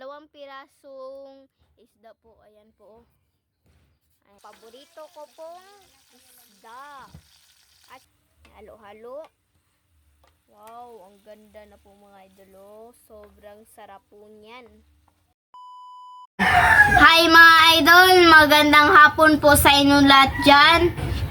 dalawang pirasong isda po. Ayan po. Ay, paborito ko pong isda. At halo-halo. Wow, ang ganda na po mga idolo. Sobrang sarap po niyan. Hi mga idol! Magandang hapon po sa inyong lahat dyan.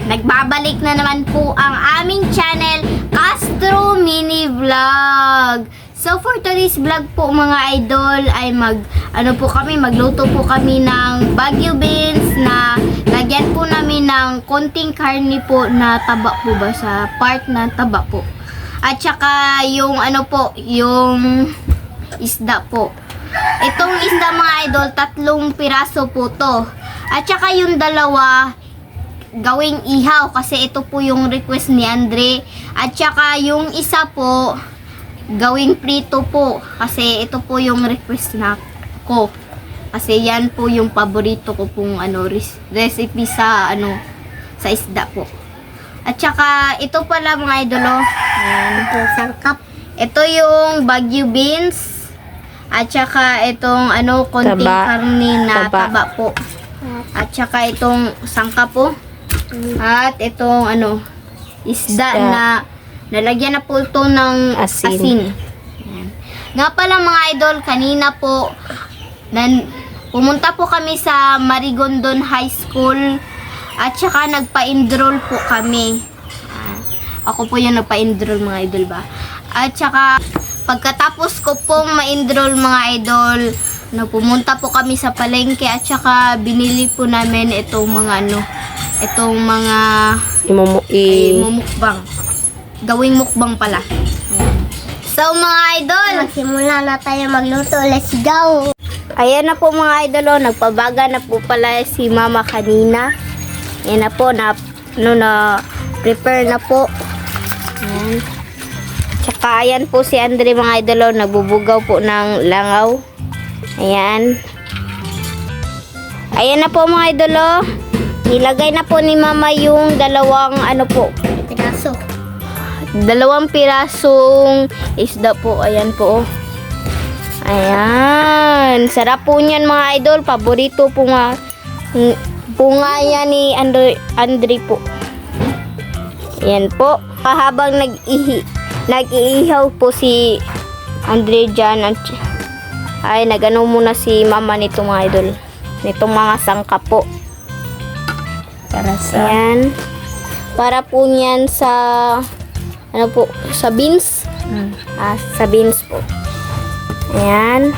Nagbabalik na naman po ang aming channel, Castro Mini Vlog. So for today's vlog po mga idol ay mag ano po kami magluto po kami ng Baguio beans na lagyan po namin ng konting karne po na taba po ba sa part na taba po. At saka yung ano po, yung isda po. Itong isda mga idol, tatlong piraso po to. At saka yung dalawa, gawing ihaw kasi ito po yung request ni Andre. At saka yung isa po, gawing prito po kasi ito po yung request na ko. Kasi yan po yung paborito ko pong ano recipe sa ano sa isda po. At saka ito pala mga idolo. Ayan. Ito sangkap. Ito yung Baguio beans. At saka itong ano konting Taba. karne na Taba. taba po. At saka itong sangkap po. At itong ano isda, Isda. na nalagyan na po ito ng Asin. asin. Ayan. Nga pala mga idol, kanina po nan, pumunta po kami sa Marigondon High School at saka nagpa-enroll po kami. Ah, Ako po yung nagpa-enroll mga idol ba. At saka pagkatapos ko pong ma-enroll mga idol, no, pumunta po kami sa palengke at saka binili po namin itong mga ano, itong mga Imumu eh, i mumukbang. Gawing mukbang pala. So mga idol, Magsimula na tayo magluto. Let's go! Ayan na po mga idol, oh, nagpabaga na po pala si mama kanina. Ayan na po, na, no, na prepare na po. Ayan. Tsaka ayan po si Andre mga idol, oh, nagbubugaw po ng langaw. Ayan. Ayan na po mga idol, oh. Nilagay na po ni mama yung dalawang ano po, Piraso. Dalawang pirasong isda po. Ayan po. Ayan. Sarap po niyan mga idol. Paborito po nga, po nga yan ni Andre, Andre po. Ayan po. Kahabang nag-ihi, nag-iihaw po si Andre dyan. Ay, nagano muna si mama nito mga idol. Nitong mga sangka po. para sa Ayan. Para po niyan sa ano po, sa beans. Mm. Ah, sa beans po. Ayan.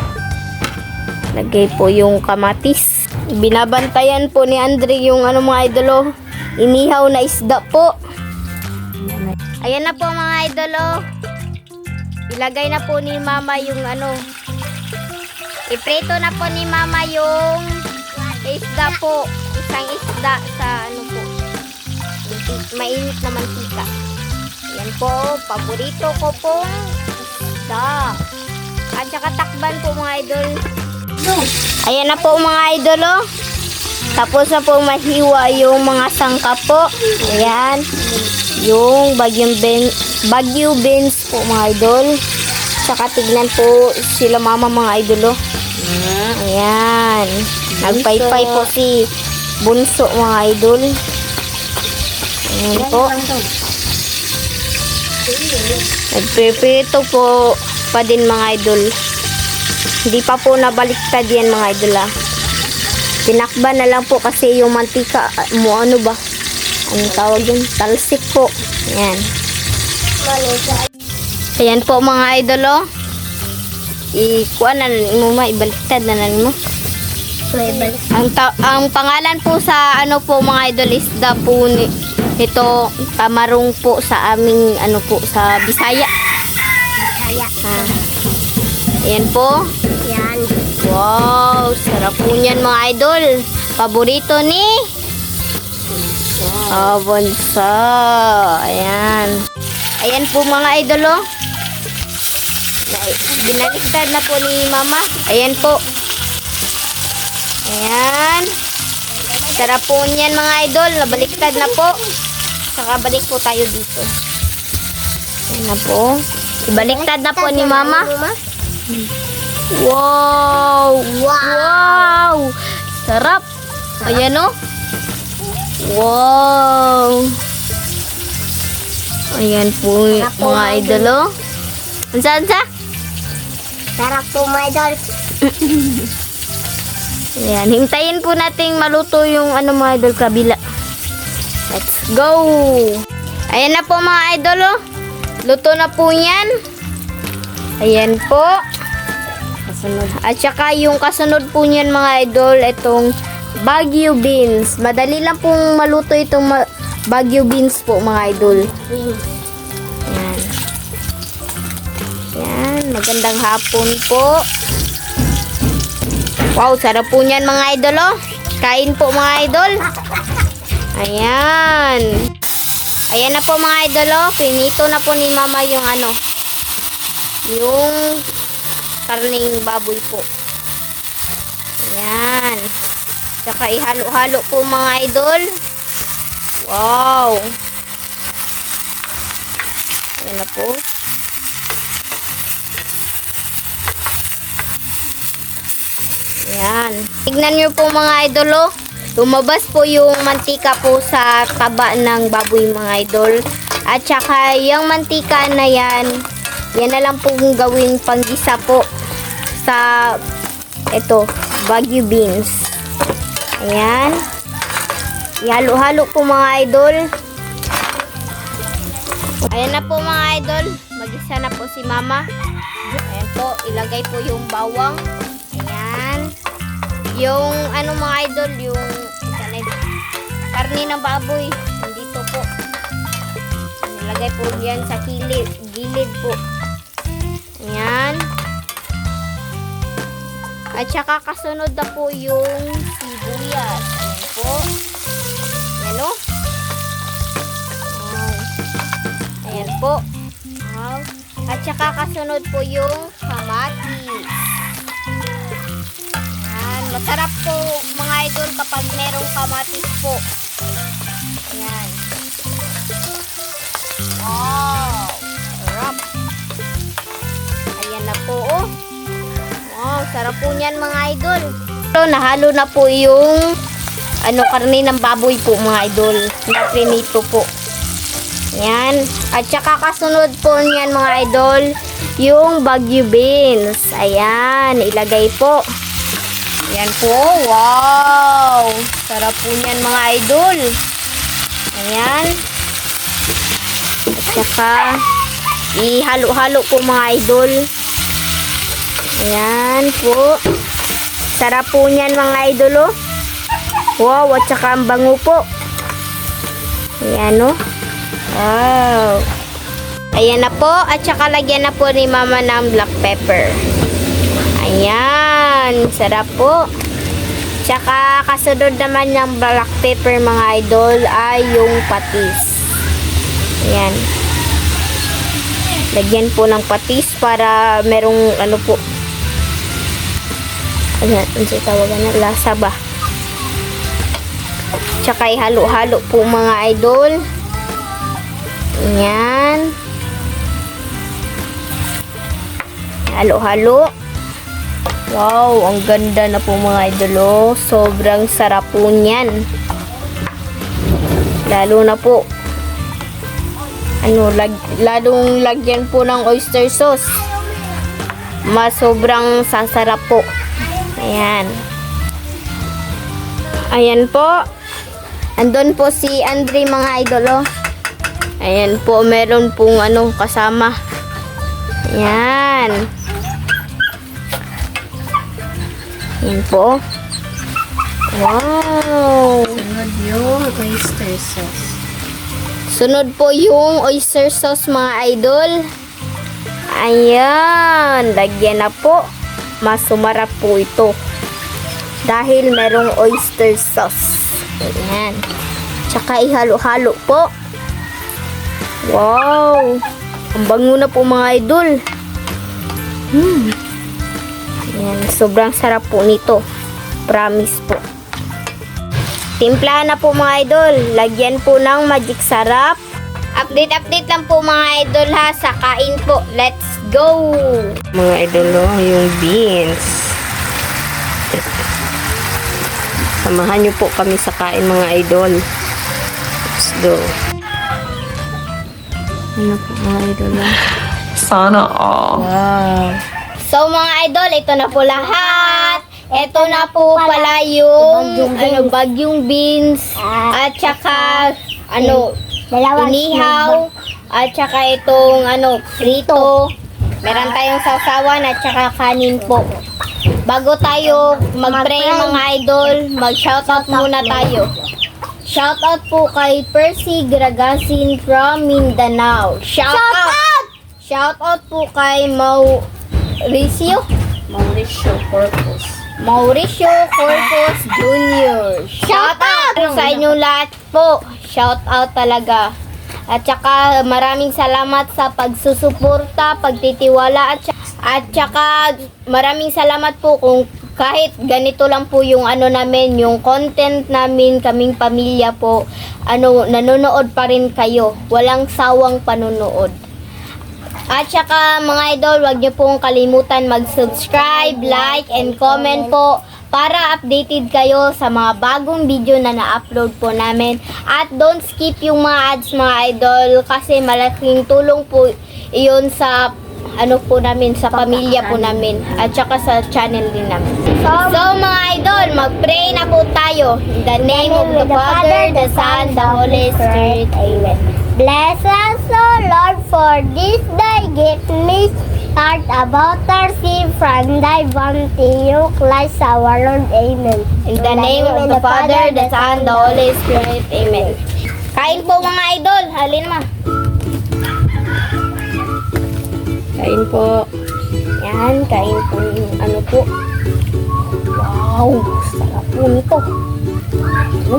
Lagay po yung kamatis. Binabantayan po ni Andre yung ano mga idolo. Inihaw na isda po. Ayan na po mga idolo. Ilagay na po ni mama yung ano. Iprito na po ni mama yung isda po. Isang isda sa ano po. Mainit na mantika. Yan po, paborito ko pong isda. At saka takban po mga idol. Ayan na po mga idol oh. Tapos na po mahiwa yung mga sangka po. Ayan. Yung bagyong ben, bagyo beans po mga idol. Saka tignan po sila mama mga idol oh. Ayan. Nagpaypay po si Bunso mga idol. Ayan po. Nagpipito po pa din mga idol. Hindi pa po nabaliktad yan mga idol ah. Tinakba na lang po kasi yung mantika mo ano ba? Anong tawag yun? Talsik po. Ayan. Ayan po mga idol oh. Ikuha na mo ma, ibaliktad na nan mo. Ang, ang pangalan po sa ano po mga idol is the po ni ito tamarong po sa aming ano po sa Bisaya. Kaya. Ah. Ayan po. Yan. Wow, sarap po niyan mga idol. Paborito ni Ah, bonsa. Ayan. Ayan po mga idol oh. Na- Binaliktad na po ni mama. Ayan po. Ayan. Sarap po niyan mga idol. Nabaliktad na po. Saka balik po tayo dito. Ayan na po. Ibaliktad na po ni mama. Wow! Wow! Sarap! Ayan o. Wow! Ayan po mga mga idol o. Ansa, ansa? Sarap po, mga idol. Ayan, hintayin po nating maluto yung ano mga idol kabila. Let's go! Ayan na po mga idol oh. Luto na po yan. Ayan po. Kasunod. At saka yung kasunod po niyan mga idol, itong Baguio beans. Madali lang pong maluto itong ma- Baguio beans po mga idol. Ayan. Ayan, magandang hapon po. Wow, sarap po niyan mga idol oh. Kain po mga idol. Ayan. Ayan na po mga idol oh. Pinito na po ni mama yung ano. Yung karning baboy po. Ayan. Tsaka ihalo-halo po mga idol. Wow. Ayan na po. Ayan. Tignan nyo po mga idol oh. Lumabas po yung mantika po sa taba ng baboy mga idol. At saka yung mantika na yan, yan na lang pong gawing panggisa po sa ito, Baguio beans. Ayan. Ihalo-halo po mga idol. Ayan na po mga idol. Magisa na po si mama. Ayan po, ilagay po yung bawang. Yung ano mga idol, yung sanay, karne ng baboy. Nandito po. Nilagay po yan sa kilid, gilid po. Ayan. At saka kasunod na po yung sibuyas. Ayan po. Ayan o. Wow. Ayan po. At saka kasunod po yung kamatis. Masarap po mga idol kapag merong kamatis po. Ayan. Wow. Sarap. Ayan na po oh. Wow, sarap po niyan mga idol. So, nahalo na po yung ano karne ng baboy po mga idol. Na prinito po. Yan. At saka kasunod po niyan mga idol, yung Baguio beans. Ayan, ilagay po. Yan po. Wow! Sarap po niyan mga idol. Ayan. At saka ihalo-halo po mga idol. Ayan po. Sarap po niyan mga idol oh. Wow, at saka ang bango po. Ayan oh. Wow. Ayan na po. At saka lagyan na po ni mama ng black pepper. Ayan. Sarap po. Tsaka kasunod naman ng black pepper mga idol ay yung patis. Ayan. Lagyan po ng patis para merong ano po. Ayan, ano siya tawagan na? Lasa ba? Tsaka ihalo-halo po mga idol. Ayan. Halo-halo. Wow, ang ganda na po mga idol. oh. Sobrang sarap po niyan. Lalo na po. Ano, lag, lalong lagyan po ng oyster sauce. Mas sobrang sasarap po. Ayan. Ayan po. Andun po si Andre mga idol oh. Ayan po, meron pong ano kasama. Ayan. Ayan po. Wow. Sunod yung oyster sauce. Sunod po yung oyster sauce mga idol. Ayan. Lagyan na po. Mas sumarap po ito. Dahil merong oyster sauce. Ayan. Tsaka ihalo-halo po. Wow. Ang bango na po mga idol. Hmm. Ayan. Sobrang sarap po nito. Promise po. Timplahan na po mga idol. Lagyan po ng magic sarap. Update-update lang po mga idol ha. Sa kain po. Let's go! Mga idolo, yung beans. Samahan niyo po kami sa kain mga idol. Let's go. Ano po mga idol? ah? Sana all. Wow. So mga idol, ito na po lahat. Ito na po pala yung ano, bagyong beans at saka ano, inihaw at saka itong ano, prito. Meron tayong sasawan at saka kanin po. Bago tayo mag-pray mga idol, mag-shoutout muna tayo. Shoutout po kay Percy Gragasin from Mindanao. Shoutout! Shoutout po kay Mauricio. Mauricio Corpus. Mauricio Corpus Jr. Shout out sa inyo lahat po. Shout out talaga. At saka maraming salamat sa pagsusuporta, pagtitiwala at saka, at saka maraming salamat po kung kahit ganito lang po yung ano namin, yung content namin, kaming pamilya po, ano, nanonood pa rin kayo. Walang sawang panonood. At saka mga idol, wag niyo pong kalimutan mag-subscribe, like, and comment po para updated kayo sa mga bagong video na na-upload po namin. At don't skip yung mga ads mga idol kasi malaking tulong po iyon sa ano po namin, sa pamilya po namin at saka sa channel din namin. So mga idol, mag-pray na po tayo. In the name of the Father, the Son, the Holy Spirit. Amen. Bless us, O Lord, for this day give me heart about our sin from thy bounty, you Christ our Lord. Amen. In the name of the Father, the Son, the Holy Spirit. Amen. Kain po mga idol. Halin ma. Kain po. Yan, kain po yung ano po. Wow, sarap po nito. Ano?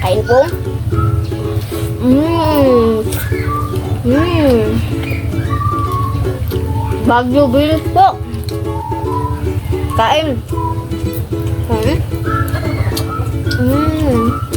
Kain po. Mmm. Mmm. Bagyo beans po. Kain. Mmm. Mmm.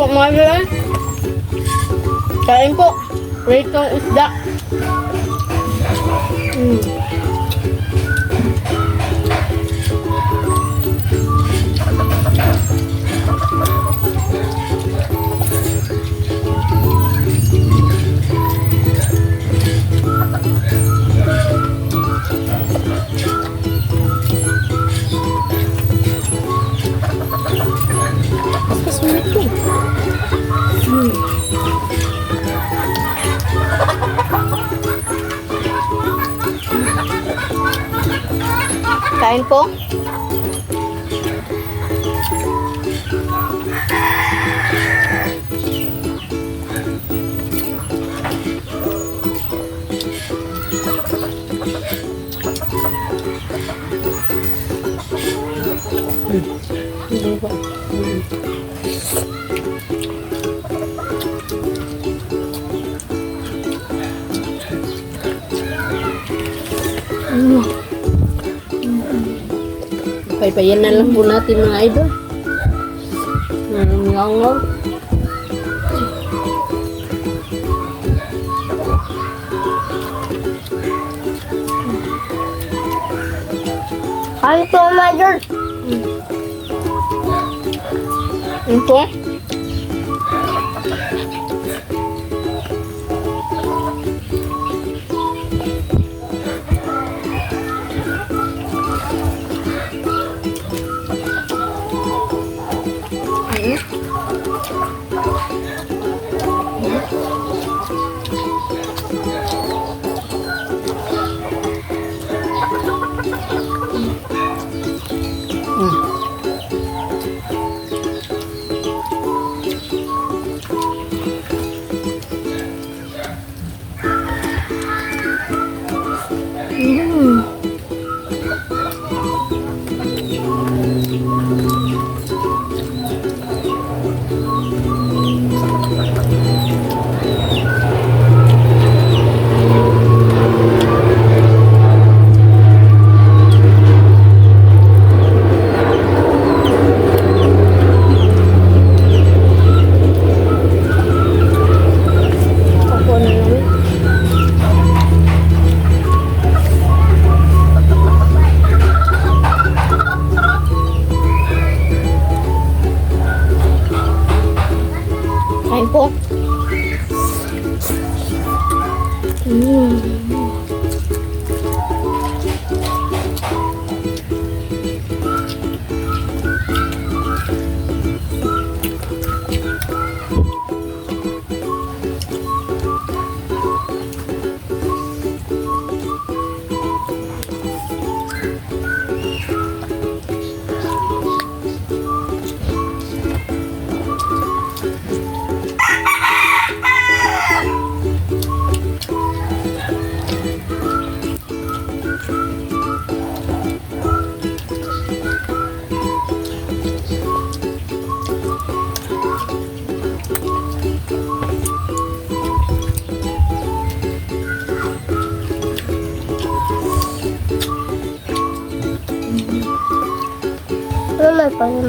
Po mga idol. Kain po. Pritong isda. Mm. Kain po. Paypayan na lang po natin mga idol. Nangangaw. Kain po, mga idol. Yun po. Música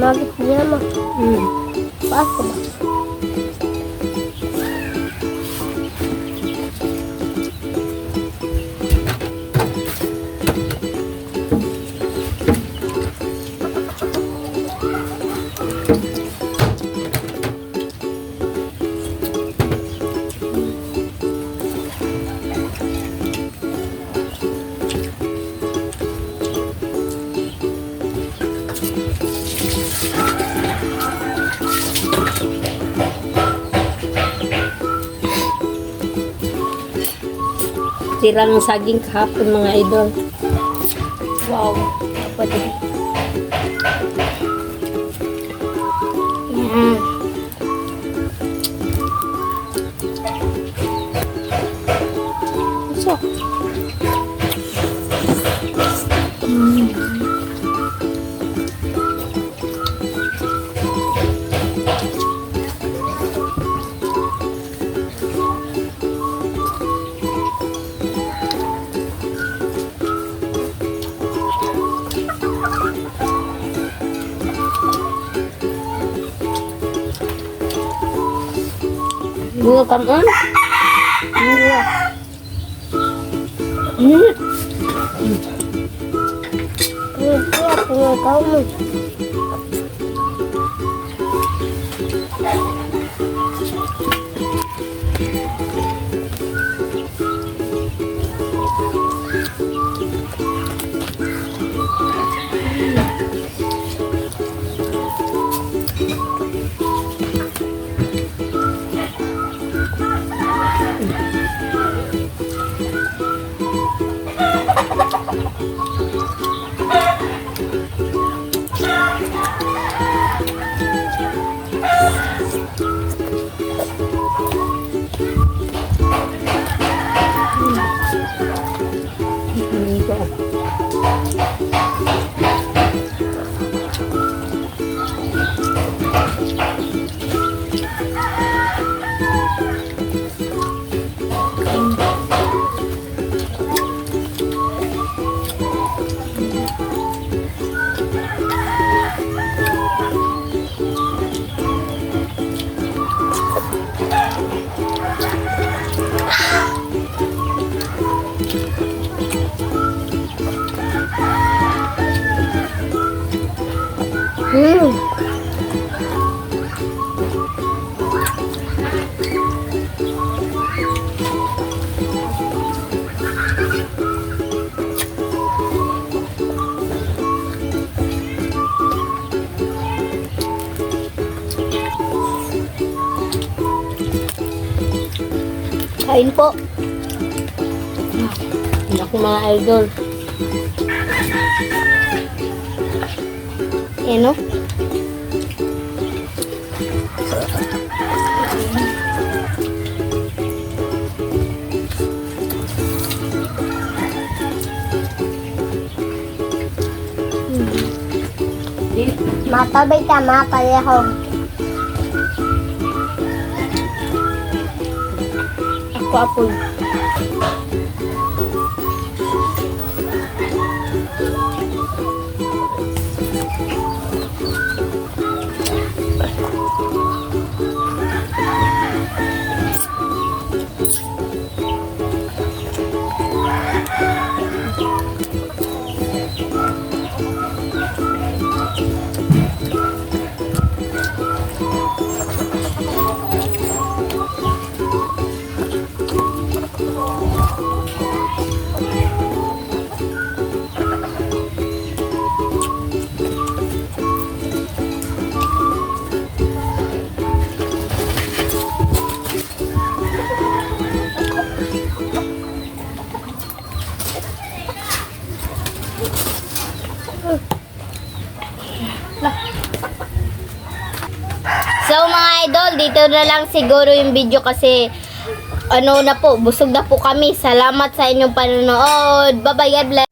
만나기 Tira ng saging kahapon mga idol. Wow. Pwede. Yan. Bunga ka mo? Bunga. Hmm. Pungit niya, pungitaw Hmm. Kain po. Naku mga idol. Yan Mata bay tama pareho. Ako apoy. Na lang siguro yung video kasi ano na po, busog na po kami. Salamat sa inyong panonood. Bye-bye, God bless.